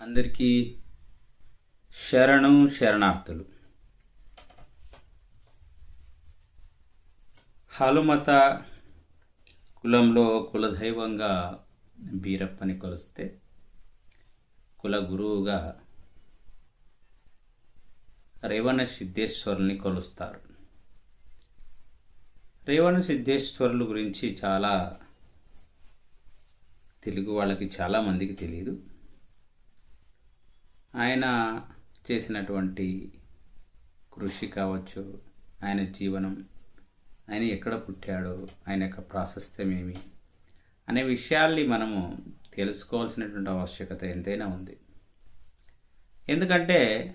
అందరికీ శరణు శరణార్థులు. హాలుమత కులంలో కులదైవంగా బీరప్పని కొలిస్తే కుల గురువుగా రేవణ సిద్ధేశ్వరుని కొలుస్తారు. రేవణ సిద్ధేశ్వరుల గురించి చాలా తెలుగు వాళ్ళకి చాలామందికి తెలియదు ఆయన చేసినటువంటి కృషి కావచ్చు ఆయన జీవనం ఆయన ఎక్కడ పుట్టాడో ఆయన యొక్క ప్రాశస్త్యం ఏమి అనే విషయాల్ని మనము తెలుసుకోవాల్సినటువంటి ఆవశ్యకత ఎంతైనా ఉంది. ఎందుకంటే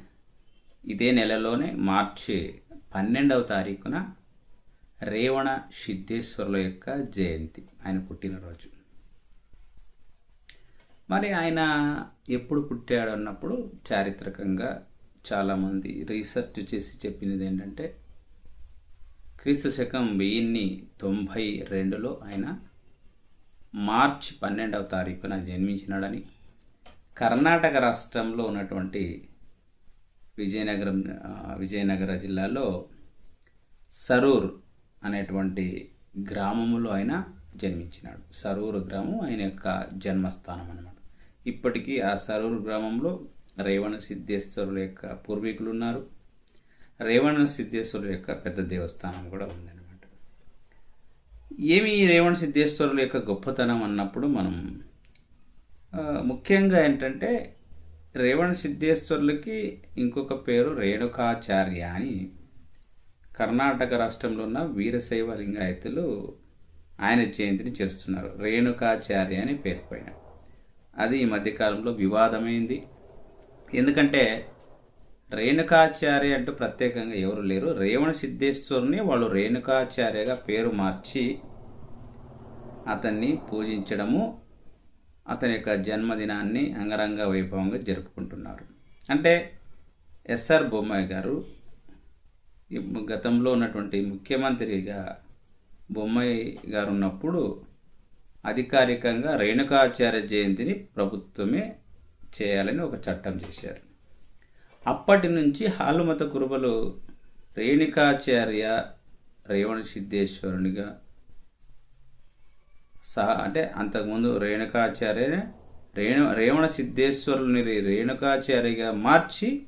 ఇదే నెలలోనే మార్చి పన్నెండవ తారీఖున రేవణ సిద్ధేశ్వరుల యొక్క జయంతి ఆయన పుట్టినరోజు. మరి ఆయన ఎప్పుడు పుట్టాడు అన్నప్పుడు చారిత్రకంగా చాలామంది రీసెర్చ్ చేసి చెప్పినది ఏంటంటే క్రీస్తు శకం వెయ్యిన్ని తొంభై రెండులో ఆయన మార్చి పన్నెండవ తారీఖున జన్మించినాడని కర్ణాటక రాష్ట్రంలో ఉన్నటువంటి విజయనగరం విజయనగర జిల్లాలో సరూర్ అనేటువంటి గ్రామములో ఆయన జన్మించినాడు. సరూరు గ్రామం ఆయన యొక్క జన్మస్థానం అన్నమాట. ఇప్పటికీ ఆ సరూరు గ్రామంలో రేవణ సిద్ధేశ్వరుల యొక్క పూర్వీకులు ఉన్నారు. రేవణ సిద్ధేశ్వరుల యొక్క పెద్ద దేవస్థానం కూడా ఉందన్నమాట. ఏమి ఈ రేవణ సిద్ధేశ్వరుల యొక్క గొప్పతనం అన్నప్పుడు మనం ముఖ్యంగా ఏంటంటే రేవణ సిద్ధేశ్వరులకి ఇంకొక పేరు రేణుకాచార్య అని కర్ణాటక రాష్ట్రంలో ఉన్న వీరశైవ లింగాయతులు ఆయన జయంతిని చేస్తున్నారు. రేణుకాచార్య అని పేరు పైన అది ఈ మధ్యకాలంలో వివాదమైంది. ఎందుకంటే రేణుకాచార్య అంటూ ప్రత్యేకంగా ఎవరు లేరు. రేవణ సిద్ధేశ్వరుని వాళ్ళు రేణుకాచార్యగా పేరు మార్చి అతన్ని పూజించడము అతని యొక్క జన్మదినాన్ని అంగరంగ వైభవంగా జరుపుకుంటున్నారు. అంటే ఎస్ఆర్ బొమ్మాయి గారు గతంలో ఉన్నటువంటి ముఖ్యమంత్రిగా బొమ్మాయి గారు ఉన్నప్పుడు అధికారికంగా రేణుకాచార్య జయంతిని ప్రభుత్వమే చేయాలని ఒక చట్టం చేశారు. అప్పటి నుంచి హాలుమత కురుబలు రేణుకాచార్య రేవణ సిద్ధేశ్వరునిగా సహా అంటే అంతకుముందు రేణుకాచార్య రేణు రేవణ సిద్ధేశ్వరుని రేణుకాచార్యగా మార్చి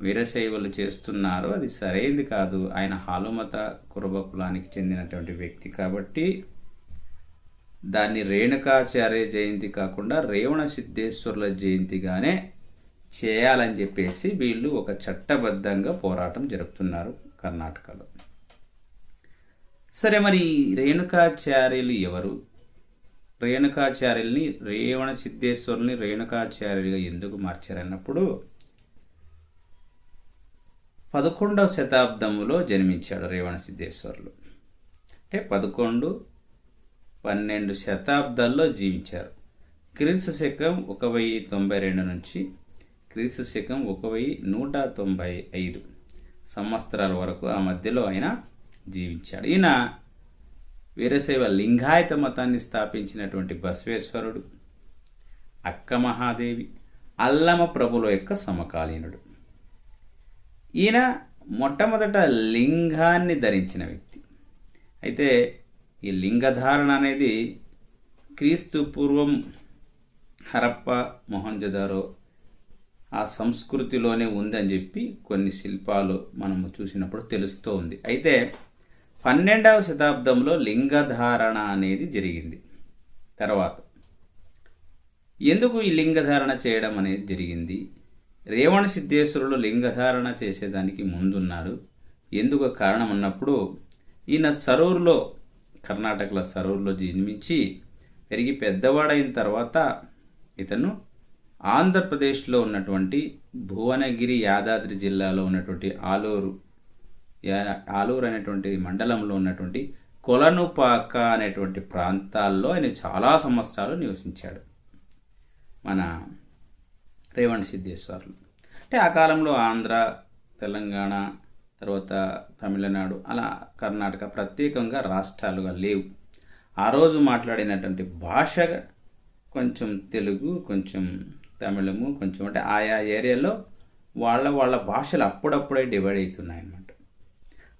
వీరశైవులు చేస్తున్నారు. అది సరైనది కాదు. ఆయన హాలుమత కురబ కులానికి చెందినటువంటి వ్యక్తి కాబట్టి దాన్ని రేణుకాచార్య జయంతి కాకుండా రేవణ సిద్ధేశ్వరుల జయంతిగానే చేయాలని చెప్పేసి వీళ్ళు ఒక చట్టబద్ధంగా పోరాటం జరుపుతున్నారు కర్ణాటకలో. సరే మరి రేణుకాచార్యులు ఎవరు? రేణుకాచార్యుల్ని రేవణ సిద్ధేశ్వరుని రేణుకాచార్యులుగా ఎందుకు మార్చారన్నప్పుడు పదకొండవ శతాబ్దంలో జన్మించాడు రేవణ సిద్ధేశ్వరులు అంటే పదకొండు పన్నెండు శతాబ్దాల్లో జీవించారు. క్రీస్తు శకం ఒక వెయ్యి తొంభై రెండు నుంచి క్రీస్తు శకం ఒక వెయ్యి నూట తొంభై ఐదు సంవత్సరాల వరకు ఆ మధ్యలో ఆయన జీవించాడు. ఈయన వీరశైవ లింగాయత మతాన్ని స్థాపించినటువంటి బసవేశ్వరుడు అక్క మహాదేవి అల్లమ ప్రభుల యొక్క సమకాలీనుడు. ఈయన మొట్టమొదట లింగాన్ని ధరించిన వ్యక్తి. అయితే ఈ లింగధారణ అనేది క్రీస్తు పూర్వం హరప్ప మొహంజదారో ఆ సంస్కృతిలోనే ఉందని చెప్పి కొన్ని శిల్పాలు మనము చూసినప్పుడు తెలుస్తూ ఉంది. అయితే పన్నెండవ శతాబ్దంలో లింగధారణ అనేది జరిగింది. తర్వాత ఎందుకు ఈ లింగధారణ చేయడం అనేది జరిగింది? రేవణ సిద్ధేశ్వరుడు లింగధారణ చేసేదానికి ముందున్నారు. ఎందుకు కారణం అన్నప్పుడు ఈయన సరూర్లో కర్ణాటకలో సరూర్లో జన్మించి పెరిగి పెద్దవాడైన తర్వాత ఇతను ఆంధ్రప్రదేశ్లో ఉన్నటువంటి భువనగిరి యాదాద్రి జిల్లాలో ఉన్నటువంటి ఆలూరు ఆలూరు అనేటువంటి మండలంలో ఉన్నటువంటి కొలనుపాక అనేటువంటి ప్రాంతాల్లో ఆయన చాలా సంవత్సరాలు నివసించాడు. మన రేవణ సిద్ధేశ్వర్లు. అంటే ఆ కాలంలో ఆంధ్ర తెలంగాణ తర్వాత తమిళనాడు అలా కర్ణాటక ప్రత్యేకంగా రాష్ట్రాలుగా లేవు. ఆ రోజు మాట్లాడినటువంటి భాష కొంచెం తెలుగు కొంచెం తమిళము కొంచెం అంటే ఆయా ఏరియాలో వాళ్ళ వాళ్ళ భాషలు అప్పుడప్పుడే డివైడ్ అవుతున్నాయి అన్నమాట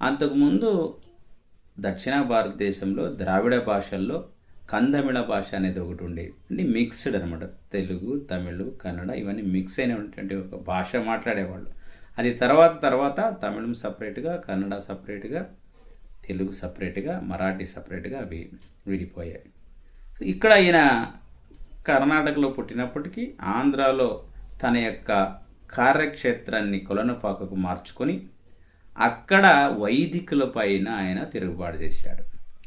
అంతకుముందు దక్షిణ భారతదేశంలో ద్రావిడ భాషల్లో కందమిళ భాష అనేది ఒకటి ఉండేది. అంటే మిక్స్డ్ అనమాట తెలుగు తమిళ్ కన్నడ ఇవన్నీ మిక్స్ అయినటువంటి ఒక భాష మాట్లాడేవాళ్ళు. అది తర్వాత తర్వాత తమిళం సపరేట్గా కన్నడ సపరేట్గా తెలుగు సపరేట్గా మరాఠీ సపరేట్గా అవి విడిపోయాయి. సో ఇక్కడ ఈయన కర్ణాటకలో పుట్టినప్పటికీ ఆంధ్రాలో తన యొక్క కార్యక్షేత్రాన్ని కొలనుపాకకు మార్చుకొని అక్కడ వైదికుల పైన ఆయన తిరుగుబాటు చేశాడు.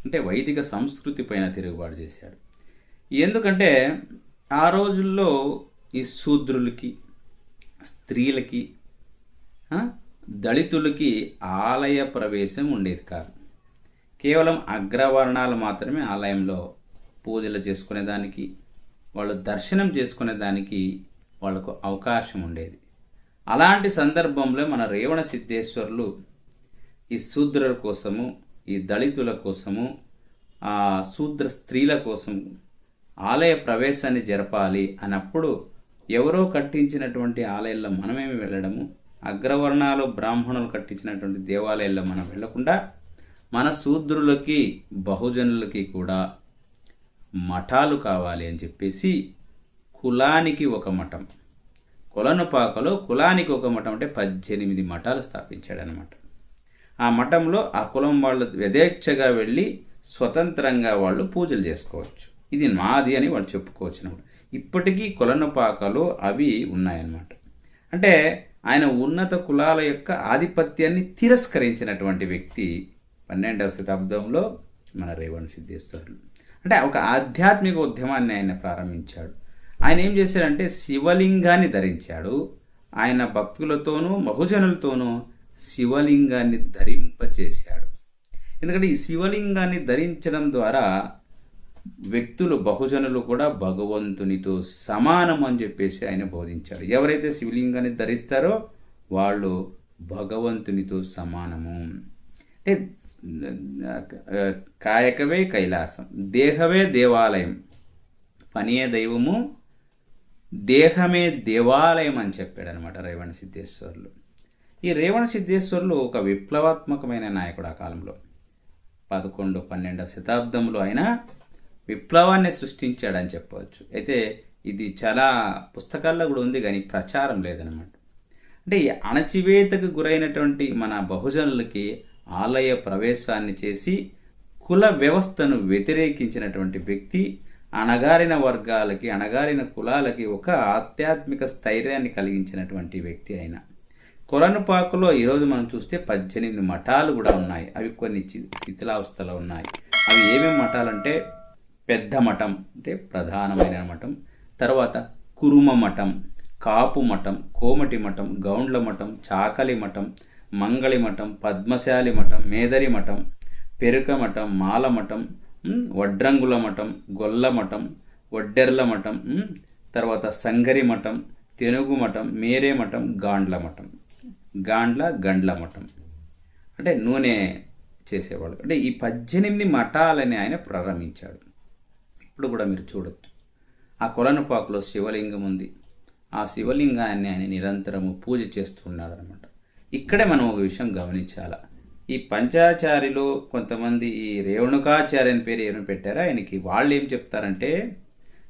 అంటే వైదిక సంస్కృతి పైన తిరుగుబాటు చేశాడు. ఎందుకంటే ఆ రోజుల్లో ఈ శూద్రులకి స్త్రీలకి దళితులకి ఆలయ ప్రవేశం ఉండేది కాదు. కేవలం అగ్రవర్ణాలు మాత్రమే ఆలయంలో పూజలు చేసుకునేదానికి వాళ్ళు దర్శనం చేసుకునేదానికి వాళ్ళకు అవకాశం ఉండేది. అలాంటి సందర్భంలో మన రేవణ సిద్ధేశ్వరులు ఈ శూద్రుల కోసము ఈ దళితుల కోసము ఆ శూద్ర స్త్రీల కోసం ఆలయ ప్రవేశాన్ని జరపాలి అన్నప్పుడు ఎవరో కట్టించినటువంటి ఆలయాల్లో మనమేమి వెళ్ళడము? అగ్రవర్ణాలు బ్రాహ్మణులు కట్టించినటువంటి దేవాలయాల్లో మనం వెళ్ళకుండా మన శూద్రులకి బహుజనులకి కూడా మఠాలు కావాలి అని చెప్పేసి కులానికి ఒక మఠం. కొలనుపాకలో కులానికి ఒక మఠం అంటే పద్దెనిమిది మఠాలు స్థాపించాడనమాట ఆ మఠంలో ఆ కులం వాళ్ళు యథేచ్ఛగా వెళ్ళి స్వతంత్రంగా వాళ్ళు పూజలు చేసుకోవచ్చు. ఇది మాది అని వాళ్ళు చెప్పుకోవచ్చు. ఇప్పటికీ కులనుపాకలు అవి ఉన్నాయన్నమాట. అంటే ఆయన ఉన్నత కులాల యొక్క ఆధిపత్యాన్ని తిరస్కరించినటువంటి వ్యక్తి పన్నెండవ శతాబ్దంలో మన రేవణ సిద్ధేశ్వరులు అంటే ఒక ఆధ్యాత్మిక ఉద్యమాన్ని ఆయన ప్రారంభించాడు. ఆయన ఏం చేశాడంటే శివలింగాన్ని ధరించాడు. ఆయన భక్తులతోనూ బహుజనులతోనూ శివలింగాన్ని ధరింపచేశాడు. ఎందుకంటే ఈ శివలింగాన్ని ధరించడం ద్వారా వ్యక్తులు బహుజనులు కూడా భగవంతునితో సమానం అని చెప్పేసి ఆయన బోధించాడు ఎవరైతే శివలింగాన్ని ధరిస్తారో వాళ్ళు భగవంతునితో సమానము. అంటే కాయకవే కైలాసం దేహమే దేవాలయం పనియే దైవము దేహమే దేవాలయం అని చెప్పాడు అనమాట రేవణ సిద్ధేశ్వరులు. ఈ రేవణ సిద్ధేశ్వరులు ఒక విప్లవాత్మకమైన నాయకుడు ఆ కాలంలో. పదకొండు పన్నెండవ శతాబ్దంలో ఆయన విప్లవాన్ని సృష్టించాడని చెప్పవచ్చు. అయితే ఇది చాలా పుస్తకాల్లో కూడా ఉంది కానీ ప్రచారం లేదనమాట అంటే ఈ అణచివేతకు గురైనటువంటి మన బహుజనులకి ఆలయ ప్రవేశాన్ని చేసి కుల వ్యవస్థను వ్యతిరేకించినటువంటి వ్యక్తి అణగారిన వర్గాలకి అణగారిన కులాలకి ఒక ఆధ్యాత్మిక స్థైర్యాన్ని కలిగించినటువంటి వ్యక్తి అయిన కొరనుపాకులో ఈరోజు మనం చూస్తే పద్దెనిమిది మఠాలు కూడా ఉన్నాయి. అవి కొన్ని శిథిలావస్థలో ఉన్నాయి. అవి ఏమేమి మఠాలంటే పెద్ద మఠం అంటే ప్రధానమైన మఠం. తర్వాత కురుమ మఠం కాపు మఠం కోమటి మఠం గౌండ్ల మఠం చాకలి మఠం మంగళి మఠం పద్మశాలి మఠం మేదరి మఠం పెరుక మఠం మాల మఠం వడ్రంగుల మఠం గొల్ల మఠం వడ్డెర్ల మఠం తర్వాత సంగరి మఠం తెనుగు మఠం మేరే మఠం గాండ్ల మఠం. గాండ్ల గండ్ల మఠం. అంటే నూనె చేసేవాడు అంటే ఈ పద్దెనిమిది మఠాలని ఆయన ప్రారంభించాడు. ఇప్పుడు కూడా మీరు చూడొచ్చు ఆ కొలనుపాకులో శివలింగం ఉంది. ఆ శివలింగాన్ని ఆయన నిరంతరము పూజ చేస్తున్నాడు అనమాట ఇక్కడే మనం ఒక విషయం గమనించాలా. ఈ పంచాచారిలో కొంతమంది ఈ రేవణుకాచార్య అని పేరు ఏమైనా పెట్టారో? ఆయనకి వాళ్ళు ఏం చెప్తారంటే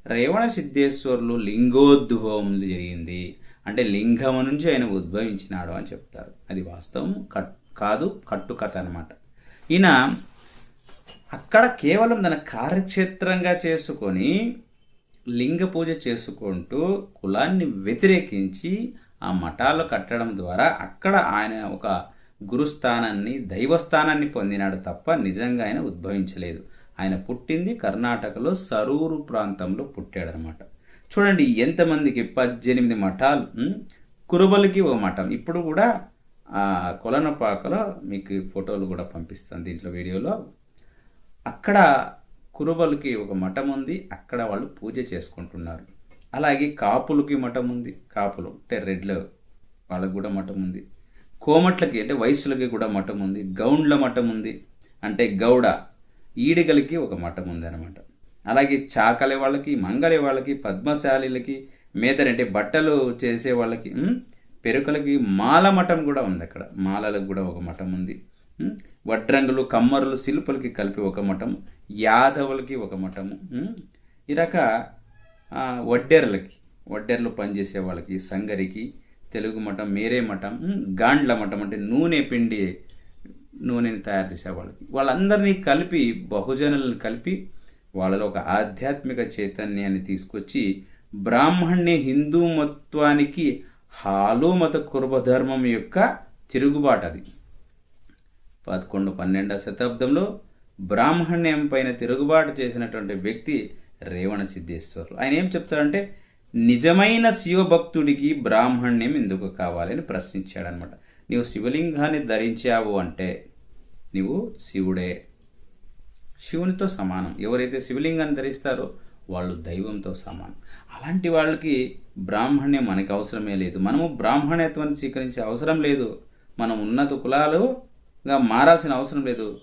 రేవణ సిద్ధేశ్వరులు లింగోద్భవం జరిగింది. అంటే లింగము నుంచి ఆయన ఉద్భవించినాడు అని చెప్తారు. అది వాస్తవం కట్ కాదు కట్టుకథ అనమాట ఈయన అక్కడ కేవలం తన కార్యక్షేత్రంగా చేసుకొని లింగ పూజ చేసుకుంటూ కులాన్ని వ్యతిరేకించి ఆ మఠాలు కట్టడం ద్వారా అక్కడ ఆయన ఒక గురుస్థానాన్ని దైవస్థానాన్ని పొందినాడు తప్ప నిజంగా ఆయన ఉద్భవించలేదు. ఆయన పుట్టింది కర్ణాటకలో సరూరు ప్రాంతంలో పుట్టాడనమాట. చూడండి ఎంతమందికి పద్దెనిమిది మఠాలు కురుబలికి కురుబలకి ఒక మఠం. ఇప్పుడు కూడా ఆ కొలనపాకలో మీకు ఫోటోలు కూడా పంపిస్తాను దీంట్లో వీడియోలో. అక్కడ కురుబలకి ఒక మఠం ఉంది అక్కడ వాళ్ళు పూజ చేసుకుంటున్నారు. అలాగే కాపులకి మఠం ఉంది కాపులు అంటే రెడ్ల వాళ్ళకి కూడా మఠం ఉంది కోమట్లకి అంటే వయసులకి కూడా మఠం ఉంది గౌండ్ల మఠం ఉంది అంటే గౌడ ఈడిగలకి ఒక మఠం ఉంది అనమాట అలాగే చాకలి వాళ్ళకి మంగలి వాళ్ళకి పద్మశాలిలకి మేదరి అంటే బట్టలు చేసే వాళ్ళకి పెరుకలకి మాల మఠం కూడా ఉంది అక్కడ. మాలలకు కూడా ఒక మఠం ఉంది వడ్రంగులు కమ్మరులు శిల్పులకి కలిపి ఒక మఠం యాదవులకి ఒక మఠము ఈ రక వడ్డెర్లకి వడ్డెర్లు పనిచేసే వాళ్ళకి సంగరికి తెలుగు మఠం మేరే మఠం గాండ్ల మఠం అంటే నూనె పిండి నూనెని తయారు చేసే వాళ్ళకి. వాళ్ళందరినీ కలిపి బహుజనులను కలిపి వాళ్ళలో ఒక ఆధ్యాత్మిక చైతన్యాన్ని తీసుకొచ్చి బ్రాహ్మణ్య హిందూ మత్వానికి హాలు మత కుర్బధర్మం యొక్క తిరుగుబాటు అది పదకొండు పన్నెండవ శతాబ్దంలో బ్రాహ్మణ్యం పైన తిరుగుబాటు చేసినటువంటి వ్యక్తి రేవణ సిద్ధేశ్వరులు. ఆయన ఏం చెప్తారంటే నిజమైన శివభక్తుడికి బ్రాహ్మణ్యం ఎందుకు కావాలని ప్రశ్నించాడనమాట. నీవు శివలింగాన్ని ధరించావు అంటే నీవు శివుడే. శివునితో సమానం. ఎవరైతే శివలింగాన్ని ధరిస్తారో వాళ్ళు దైవంతో సమానం. అలాంటి వాళ్ళకి బ్రాహ్మణ్యం మనకి అవసరమే లేదు. మనము బ్రాహ్మణత్వాన్ని స్వీకరించే అవసరం లేదు. మనం ఉన్నత కులాలు మారాల్సిన అవసరం లేదు.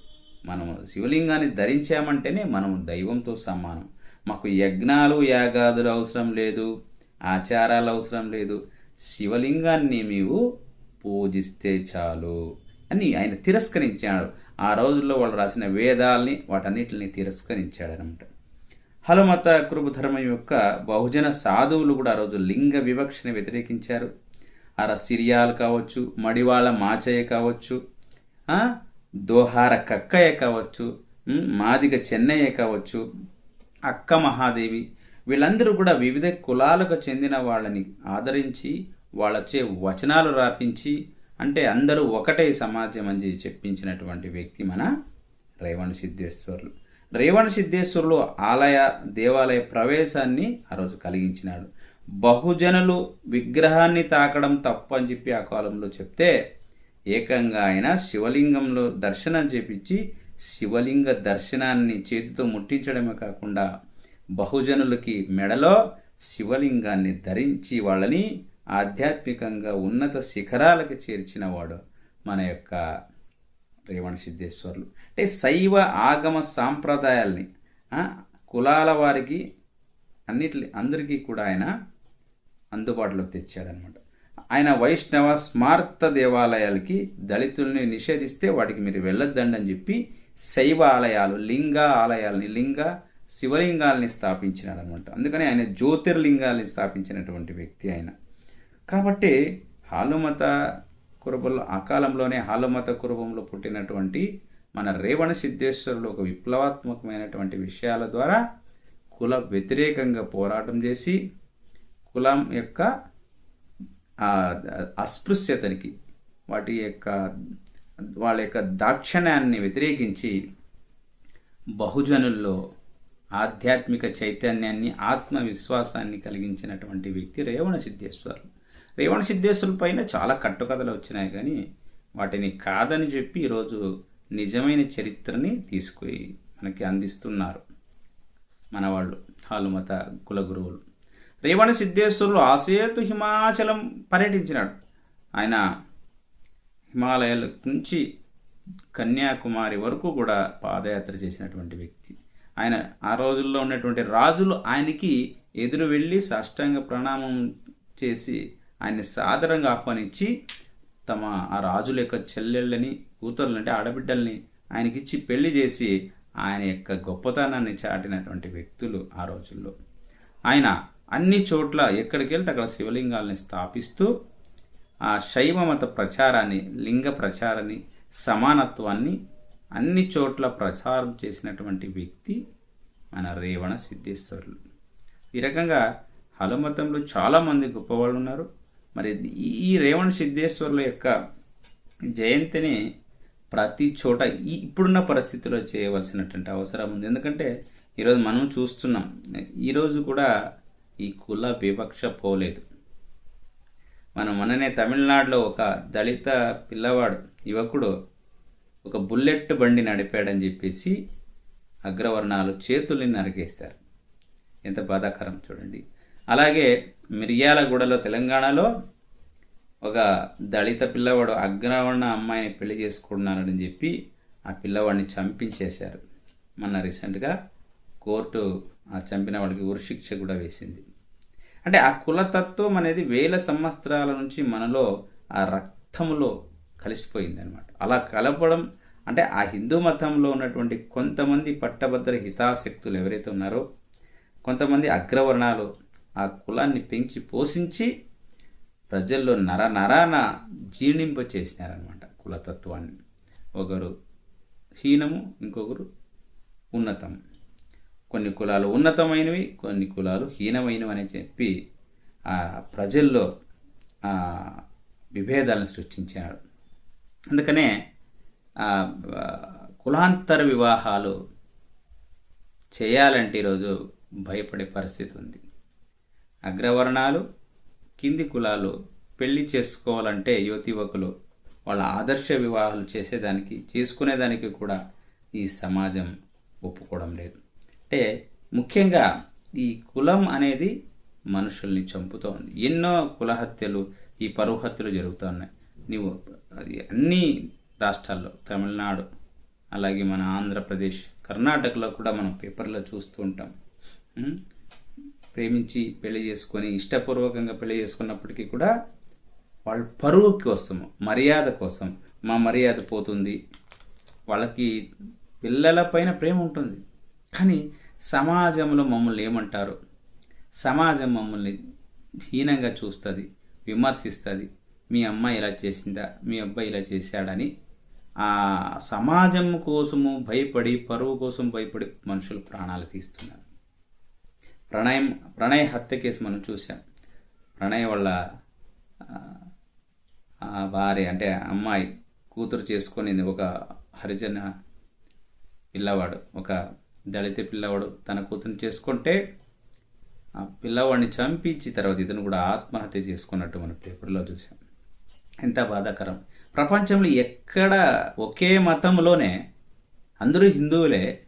మనం శివలింగాన్ని ధరించామంటేనే మనం దైవంతో సమానం. మాకు యజ్ఞాలు యాగాదులు అవసరం లేదు. ఆచారాలు అవసరం లేదు. శివలింగాన్ని నీవు పూజిస్తే చాలు అని ఆయన తిరస్కరించాడు. ఆ రోజుల్లో వాళ్ళు రాసిన వేదాల్ని వాటన్నిటిని తిరస్కరించాడు అనమాట హలమత కురుబు యొక్క బహుజన సాధువులు కూడా ఆ రోజు లింగ వివక్షని వ్యతిరేకించారు. అర సిరియాలు కావచ్చు మడివాళ్ళ మాచయ్య కావచ్చు దోహార కక్కయ్య కావచ్చు మాదిగ చెన్నయ్య కావచ్చు అక్క మహాదేవి వీళ్ళందరూ కూడా వివిధ కులాలకు చెందిన వాళ్ళని ఆదరించి వాళ్ళచే వచనాలు రాపించి అంటే అందరూ ఒకటే సమాజం అని చెప్పించినటువంటి వ్యక్తి మన రేవణ సిద్ధేశ్వరులు. రేవణ సిద్ధేశ్వరులు ఆలయ దేవాలయ ప్రవేశాన్ని ఆ రోజు కలిగించినాడు. బహుజనులు విగ్రహాన్ని తాకడం తప్పు అని చెప్పి ఆ కాలంలో చెప్తే ఏకంగా ఆయన శివలింగంలో దర్శనం చేపించి శివలింగ దర్శనాన్ని చేతితో ముట్టించడమే కాకుండా బహుజనులకి మెడలో శివలింగాన్ని ధరించి వాళ్ళని ఆధ్యాత్మికంగా ఉన్నత శిఖరాలకు చేర్చినవాడు మన యొక్క రేవణ సిద్ధేశ్వర్లు. అంటే శైవ ఆగమ సాంప్రదాయాల్ని కులాల వారికి అన్నిటి అందరికీ కూడా ఆయన అందుబాటులోకి తెచ్చాడనమాట ఆయన వైష్ణవ స్మార్త దేవాలయాలకి దళితుల్ని నిషేధిస్తే వాటికి మీరు వెళ్ళొద్దండి అని చెప్పి శైవ ఆలయాలు లింగ ఆలయాల్ని లింగ శివలింగాల్ని స్థాపించినాడు అనమాట అందుకని ఆయన జ్యోతిర్లింగాల్ని స్థాపించినటువంటి వ్యక్తి ఆయన. కాబట్టి హాలుమత కురుబంలో ఆ కాలంలోనే హాలుమత కురుబంలో పుట్టినటువంటి మన రేవణ సిద్ధేశ్వరులు ఒక విప్లవాత్మకమైనటువంటి విషయాల ద్వారా కుల వ్యతిరేకంగా పోరాటం చేసి కులం యొక్క అస్పృశ్యతనికి వాటి యొక్క వాళ్ళ యొక్క దాక్షణ్యాన్ని వ్యతిరేకించి బహుజనుల్లో ఆధ్యాత్మిక చైతన్యాన్ని ఆత్మవిశ్వాసాన్ని కలిగించినటువంటి వ్యక్తి రేవణ సిద్ధేశ్వరులు. రేవణ సిద్ధేశ్వరుల పైన చాలా కట్టుకథలు వచ్చినాయి కానీ వాటిని కాదని చెప్పి ఈరోజు నిజమైన చరిత్రని తీసుకుని మనకి అందిస్తున్నారు మన వాళ్ళు హాలుమత కుల గురువులు రేవణ సిద్ధేశ్వరులు ఆసేతు హిమాచలం పర్యటించినాడు. ఆయన హిమాలయాల నుంచి కన్యాకుమారి వరకు కూడా పాదయాత్ర చేసినటువంటి వ్యక్తి. ఆయన ఆ రోజుల్లో ఉన్నటువంటి రాజులు ఆయనకి ఎదురు వెళ్ళి సాష్టాంగ ప్రణామం చేసి ఆయన్ని సాదరంగా ఆహ్వానించి తమ ఆ రాజుల యొక్క చెల్లెళ్ళని కూతుర్లు అంటే ఆడబిడ్డల్ని ఆయనకిచ్చి పెళ్ళి చేసి ఆయన యొక్క గొప్పతనాన్ని చాటినటువంటి వ్యక్తులు ఆ రోజుల్లో. ఆయన అన్ని చోట్ల ఎక్కడికి వెళ్తే అక్కడ శివలింగాల్ని స్థాపిస్తూ ఆ శైవ మత ప్రచారాన్ని లింగ ప్రచారాన్ని సమానత్వాన్ని అన్ని చోట్ల ప్రచారం చేసినటువంటి వ్యక్తి మన రేవణ సిద్ధేశ్వరులు. ఈ రకంగా హలమతంలో చాలామంది గొప్పవాళ్ళు ఉన్నారు. మరి ఈ రేవణ సిద్ధేశ్వరుల యొక్క జయంతిని ప్రతి చోట ఈ ఇప్పుడున్న పరిస్థితిలో చేయవలసినటువంటి అవసరం ఉంది. ఎందుకంటే ఈరోజు మనం చూస్తున్నాం ఈరోజు కూడా ఈ కుల వివక్ష పోలేదు. మనం మొన్ననే తమిళనాడులో ఒక దళిత పిల్లవాడు యువకుడు ఒక బుల్లెట్ బండి నడిపాడని చెప్పేసి అగ్రవర్ణాలు చేతుల్ని నరికేస్తారు. ఎంత బాధాకరం చూడండి. అలాగే మిర్యాలగూడలో తెలంగాణలో ఒక దళిత పిల్లవాడు అగ్రవర్ణ అమ్మాయిని పెళ్ళి చేసుకున్నారని చెప్పి ఆ పిల్లవాడిని చంపించేశారు. మొన్న రీసెంట్గా కోర్టు ఆ చంపిన వాళ్ళకి ఉరిశిక్ష కూడా వేసింది. అంటే ఆ కులతత్వం అనేది వేల సంవత్సరాల నుంచి మనలో ఆ రక్తంలో కలిసిపోయింది అనమాట అలా కలపడం అంటే ఆ హిందూ మతంలో ఉన్నటువంటి కొంతమంది పట్టభద్ర హితాశక్తులు ఎవరైతే ఉన్నారో కొంతమంది అగ్రవర్ణాలు ఆ కులాన్ని పెంచి పోషించి ప్రజల్లో నర నరాన జీర్ణింప చేసినారనమాట కులతత్వాన్ని. ఒకరు హీనము ఇంకొకరు ఉన్నతం కొన్ని కులాలు ఉన్నతమైనవి కొన్ని కులాలు హీనమైనవి అని చెప్పి ఆ ప్రజల్లో ఆ విభేదాలను సృష్టించాడు. అందుకనే ఆ, కులాంతర వివాహాలు చేయాలంటే ఈరోజు భయపడే పరిస్థితి ఉంది. అగ్రవర్ణాలు కింది కులాలు పెళ్ళి చేసుకోవాలంటే యువతి యువకులు వాళ్ళ ఆదర్శ వివాహాలు చేసేదానికి చేసుకునేదానికి కూడా ఈ సమాజం ఒప్పుకోవడం లేదు. అంటే ముఖ్యంగా ఈ కులం అనేది మనుషుల్ని చంపుతూ ఉంది ఎన్నో కులహత్యలు ఈ పరువు హత్యలు జరుగుతూ ఉన్నాయి నీవు అది అన్ని రాష్ట్రాల్లో తమిళనాడు అలాగే మన ఆంధ్రప్రదేశ్ కర్ణాటకలో కూడా మనం పేపర్లో చూస్తూ ఉంటాం. ప్రేమించి పెళ్ళి చేసుకొని ఇష్టపూర్వకంగా పెళ్ళి చేసుకున్నప్పటికీ కూడా వాళ్ళ పరువు కోసం మర్యాద కోసం మా మర్యాద పోతుంది వాళ్ళకి పిల్లల పైన ప్రేమ ఉంటుంది. కానీ సమాజంలో మమ్మల్ని ఏమంటారు? సమాజం మమ్మల్ని హీనంగా చూస్తుంది విమర్శిస్తుంది. మీ అమ్మాయి ఇలా చేసిందా? మీ అబ్బాయి ఇలా చేశాడని ఆ సమాజం కోసము భయపడి పరువు కోసం భయపడి మనుషులు ప్రాణాలు తీస్తున్నారు. ప్రణయం ప్రణయ హత్య కేసు మనం చూసాం ప్రణయ వాళ్ళ ఆ, భార్య అంటే అమ్మాయి కూతురు చేసుకునేది ఒక హరిజన పిల్లవాడు ఒక దళిత పిల్లవాడు తన కూతురుని చేసుకుంటే ఆ పిల్లవాడిని చంపించి తర్వాత ఇతను కూడా ఆత్మహత్య చేసుకున్నట్టు మనం పేపర్లో చూసాం ఎంత బాధాకరం. ప్రపంచంలో ఎక్కడ ఒకే మతంలోనే అందరూ హిందువులే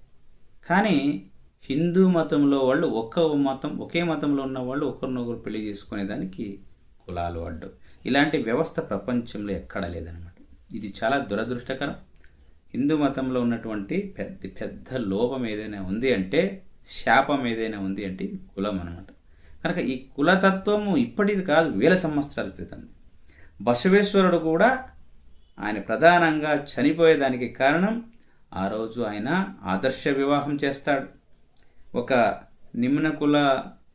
కానీ హిందూ మతంలో వాళ్ళు ఒక్క మతం ఒకే మతంలో ఉన్న వాళ్ళు ఒకరినొకరు పెళ్ళి చేసుకునేదానికి కులాలు అడ్డు. ఇలాంటి వ్యవస్థ ప్రపంచంలో ఎక్కడా లేదనమాట ఇది చాలా దురదృష్టకరం. హిందూ మతంలో ఉన్నటువంటి పెద్ద పెద్ద లోపం ఏదైనా ఉంది అంటే శాపం ఏదైనా ఉంది అంటే కులం అనమాట కనుక ఈ కులతత్వము ఇప్పటిది కాదు వేల సంవత్సరాల క్రితం. బసవేశ్వరుడు కూడా ఆయన ప్రధానంగా చనిపోయేదానికి కారణం ఆ రోజు ఆయన ఆదర్శ వివాహం చేస్తాడు. ఒక నిమ్న కుల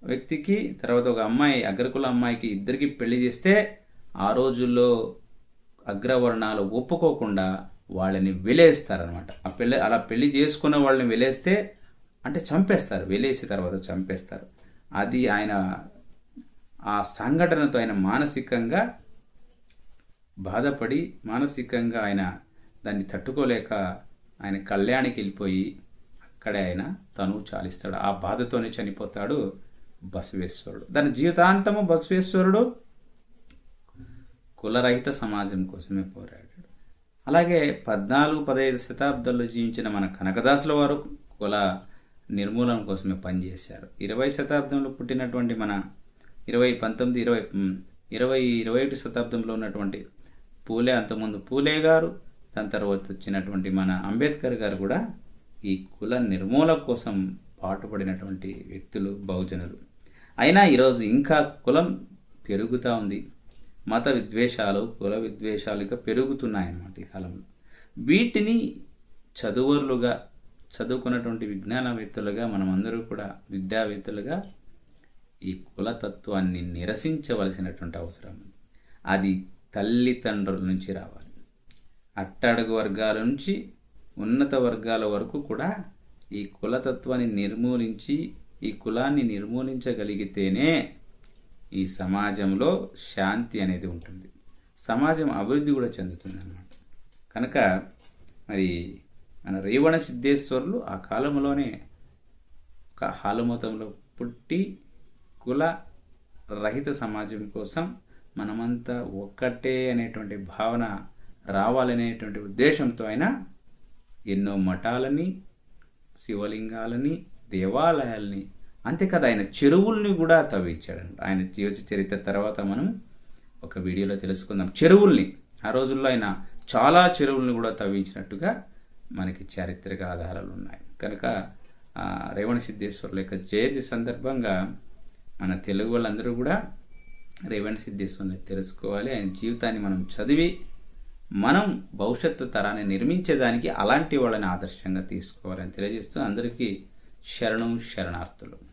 వ్యక్తికి తర్వాత ఒక అమ్మాయి అగ్రకుల అమ్మాయికి ఇద్దరికి పెళ్ళి చేస్తే ఆ రోజుల్లో అగ్రవర్ణాలు ఒప్పుకోకుండా వాళ్ళని వెలేస్తారనమాట ఆ పెళ్ళి అలా పెళ్ళి చేసుకున్న వాళ్ళని వెలేస్తే అంటే చంపేస్తారు. వెలేసి తర్వాత చంపేస్తారు. అది ఆయన ఆ సంఘటనతో ఆయన మానసికంగా బాధపడి మానసికంగా ఆయన దాన్ని తట్టుకోలేక ఆయన కళ్యాణికి వెళ్ళిపోయి అక్కడే ఆయన తను చాలిస్తాడు. ఆ బాధతోనే చనిపోతాడు బసవేశ్వరుడు. దాని జీవితాంతము బసవేశ్వరుడు కులరహిత సమాజం కోసమే పోరాడు. అలాగే పద్నాలుగు పదహైదు శతాబ్దాల్లో జీవించిన మన కనకదాసుల వారు కుల నిర్మూలన కోసమే పనిచేశారు. ఇరవై శతాబ్దంలో పుట్టినటువంటి మన ఇరవై పంతొమ్మిది ఇరవై ఇరవై ఇరవై ఒకటి శతాబ్దంలో ఉన్నటువంటి పూలే అంతకుముందు పూలే గారు దాని తర్వాత వచ్చినటువంటి మన అంబేద్కర్ గారు కూడా ఈ కుల నిర్మూలన కోసం పాటుపడినటువంటి వ్యక్తులు బహుజనులు. అయినా ఈరోజు ఇంకా కులం పెరుగుతూ ఉంది. మత విద్వేషాలు కుల విద్వేషాలు ఇక పెరుగుతున్నాయన్నమాట ఈ కాలంలో. వీటిని చదువరులుగా చదువుకున్నటువంటి విజ్ఞానవేత్తలుగా మనమందరూ కూడా విద్యావేత్తలుగా ఈ కులతత్వాన్ని నిరసించవలసినటువంటి అవసరం ఉంది. అది తల్లిదండ్రుల నుంచి రావాలి. అట్టడుగు వర్గాల నుంచి ఉన్నత వర్గాల వరకు కూడా ఈ కులతత్వాన్ని నిర్మూలించి ఈ కులాన్ని నిర్మూలించగలిగితేనే ఈ సమాజంలో శాంతి అనేది ఉంటుంది. సమాజం అభివృద్ధి కూడా చెందుతుంది అన్నమాట కనుక మరి మన రేవణ సిద్ధేశ్వరులు ఆ కాలంలోనే ఒక హాలుమతంలో పుట్టి కుల రహిత సమాజం కోసం మనమంతా ఒక్కటే అనేటువంటి భావన రావాలనేటువంటి ఉద్దేశంతో ఆయన ఎన్నో మఠాలని శివలింగాలని దేవాలయాల్ని అంతేకాదు ఆయన చెరువుల్ని కూడా తవ్వించాడంట. ఆయన జీవిత చరిత్ర తర్వాత మనం ఒక వీడియోలో తెలుసుకుందాం. చెరువుల్ని ఆ రోజుల్లో ఆయన చాలా చెరువుల్ని కూడా తవ్వించినట్టుగా మనకి చారిత్రక ఆధారాలు ఉన్నాయి. కనుక రేవణ సిద్ధేశ్వరుల యొక్క జయంతి సందర్భంగా మన తెలుగు వాళ్ళందరూ కూడా రేవణ సిద్ధేశ్వరుని తెలుసుకోవాలి. ఆయన జీవితాన్ని మనం చదివి మనం భవిష్యత్తు తరాన్ని నిర్మించేదానికి అలాంటి వాళ్ళని ఆదర్శంగా తీసుకోవాలని తెలియజేస్తూ అందరికీ శరణం శరణార్థులు.